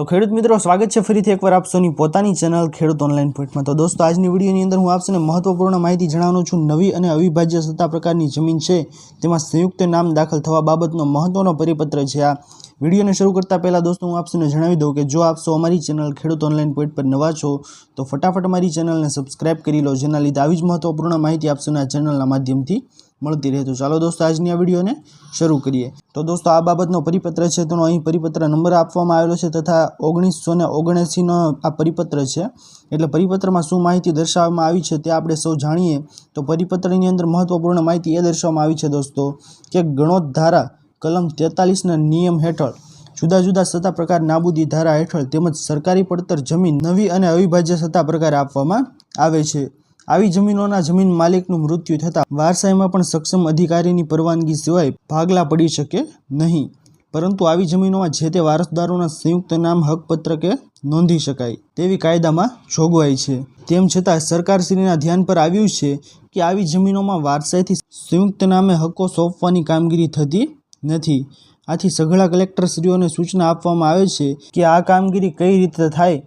તો ખેડૂત મિત્રો, સ્વાગત છે ફરીથી એકવાર આપ સૌની પોતાની ચેનલ ખેડૂત ઓનલાઈન પોઈન્ટમાં તો દોસ્તો, આજની વિડીયોની અંદર હું આપસને મહત્વપૂર્ણ માહિતી જણાવું છું. નવી અને અવિભાજ્ય સત્તા પ્રકારની જમીન છે, તેમાં સંયુક્ત નામ દાખલ થવા બાબતનો મહત્વનો પરિપત્ર છે આ. વિડીયોને શરૂ કરતાં પહેલાં દોસ્તો, હું આપસને જણાવી દઉં કે જો આપ અમારી ચેનલ ખેડૂત ઓનલાઈન પોઈન્ટ પર નવા છો, તો ફટાફટ અમારી ચેનલને સબસ્ક્રાઇબ કરી લો, જેના લીધે આવી જ મહત્વપૂર્ણ માહિતી આપશો આ ચેનલના માધ્યમથી મળતી રહે. તો ચાલો દોસ્તો, આજની આ વિડીયોને શરૂ કરીએ. તો દોસ્તો, આ બાબતનો પરિપત્ર છે, તેનો અહીં પરિપત્ર નંબર આપવામાં આવેલો છે તથા ઓગણીસો ને ઓગણએંસીનો આ પરિપત્ર છે. એટલે પરિપત્રમાં શું માહિતી દર્શાવવામાં આવી છે તે આપણે સૌ જાણીએ. તો પરિપત્રની અંદર મહત્વપૂર્ણ માહિતી એ દર્શાવવામાં આવી છે દોસ્તો કે ગણોત ધારા કલમ તેતાલીસના નિયમ હેઠળ, જુદા જુદા સત્તા પ્રકાર નાબૂદી ધારા હેઠળ તેમજ સરકારી પડતર જમીન નવી અને અવિભાજ્ય સત્તા પ્રકાર આપવામાં આવે છે. આવી જમીનોના જમીન માલિકનું મૃત્યુ થતાં વારસાઈમાં પણ સક્ષમ અધિકારીની પરવાનગી સિવાય ભાગલા પડી શકે નહીં. પરંતુ આવી જમીનોમાં જે તે વારસદારોના સંયુક્ત નામ હકપત્રકે નોંધી શકાય તેવી કાયદામાં જોગવાઈ છે. તેમ છતાં સરકારશ્રીના ધ્યાન પર આવ્યું છે કે આવી જમીનોમાં વારસાઈથી સંયુક્ત નામે હક્કો સોંપવાની કામગીરી થતી નથી. આથી સઘળા કલેક્ટરશ્રીઓને સૂચના આપવામાં આવે છે કે આ કામગીરી કઈ રીતે થાય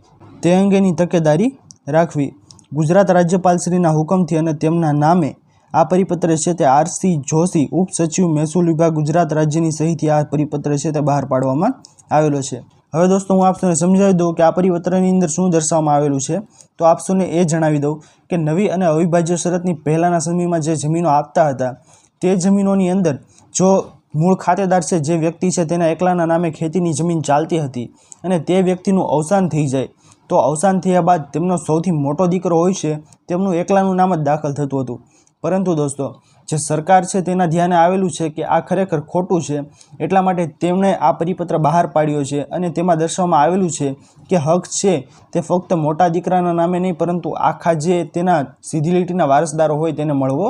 તે અંગેની તકેદારી રાખવી. ગુજરાત રાજ્યપાલશ્રીના હુકમથી અને તેમના નામે આ પરિપત્ર છે તે આરસી જોશી ઉપસચિવ મહેસૂલ વિભાગ ગુજરાત રાજ્યની સહીથી આ પરિપત્ર છે તે બહાર પાડવામાં આવેલો છે. હવે દોસ્તો હું આપસોને સમજાવી દઉં કે આ પરિપત્રની અંદર શું દર્શાવવામાં આવેલું છે. તો આપસોને એ જણાવી દઉં કે નવી અને અવિભાજ્ય શરતની પહેલાંના સમયમાં જે જમીનો આપતા હતા તે જમીનોની અંદર જો મૂળ ખાતેદાર છે જે વ્યક્તિ છે તેના એકલાના નામે ખેતીની જમીન ચાલતી હતી અને તે વ્યક્તિનું અવસાન થઈ જાય. તો અવસાન થયા બાદ તેમનો સૌથી મોટો દીકરો હોય છે તેમનું એકલાનું નામ જ દાખલ થતું હતું. પરંતુ દોસ્તો, જે સરકાર છે તેના ધ્યાને આવેલું છે કે આ ખરેખર ખોટું છે, એટલા માટે તેમણે આ પરિપત્ર બહાર પાડ્યો છે અને તેમાં દર્શાવવામાં આવેલું છે કે હક છે તે ફક્ત મોટા દીકરાના નામે નહીં, પરંતુ આખા જે તેના સીધી લીટીના વારસદારો હોય તેને મળવો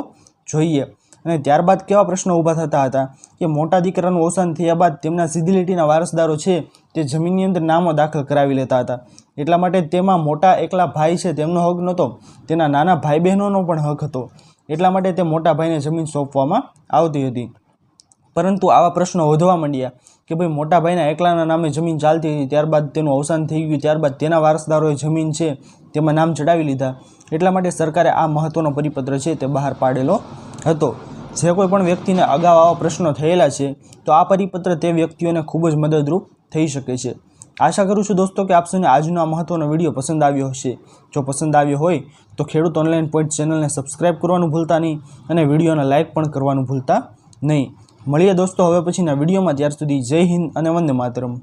જોઈએ. અને ત્યારબાદ કેવા પ્રશ્નો ઊભા થતા હતા કે મોટા દીકરાનું અવસાન થયા બાદ તેમના સીધી લીટીના વારસદારો છે તે જમીનની અંદર નામો દાખલ કરાવી લેતા હતા. એટલા માટે તેમાં મોટા એકલા ભાઈ છે તેમનો હક નહોતો, તેના નાના ભાઈ બહેનોનો પણ હક હતો. એટલા માટે તે મોટા ભાઈને જમીન સોંપવામાં આવતી હતી. પરંતુ આવા પ્રશ્નો વધવા માંડ્યા કે ભાઈ મોટા ભાઈના એકલાના નામે જમીન ચાલતી હતી, ત્યારબાદ તેનું અવસાન થઈ ગયું, ત્યારબાદ તેના વારસદારોએ જમીન છે તેમાં નામ ચડાવી લીધા. એટલા માટે સરકારે આ મહત્ત્વનો પરિપત્ર છે તે બહાર પાડેલો હતો. જે કોઈ પણ વ્યક્તિને અગાઉ આવા પ્રશ્નો થયેલા છે, તો આ પરિપત્ર તે વ્યક્તિઓને ખૂબ જ મદદરૂપ થઈ શકે છે. આશા કરું છું દોસ્તો કે આપ આજનો આ મહત્ત્વનો વીડિયો પસંદ આવ્યો હશે. જો પસંદ આવ્યો હોય, તો ખેડૂત ઓનલાઈન પોઈન્ટ ચેનલને સબસ્ક્રાઈબ કરવાનું ભૂલતા નહીં અને વિડીયોને લાઇક પણ કરવાનું ભૂલતા નહીં. મળીએ દોસ્તો હવે પછીના વિડીયોમાં, ત્યાર સુધી જય હિન્દ અને વંદે માતરમ.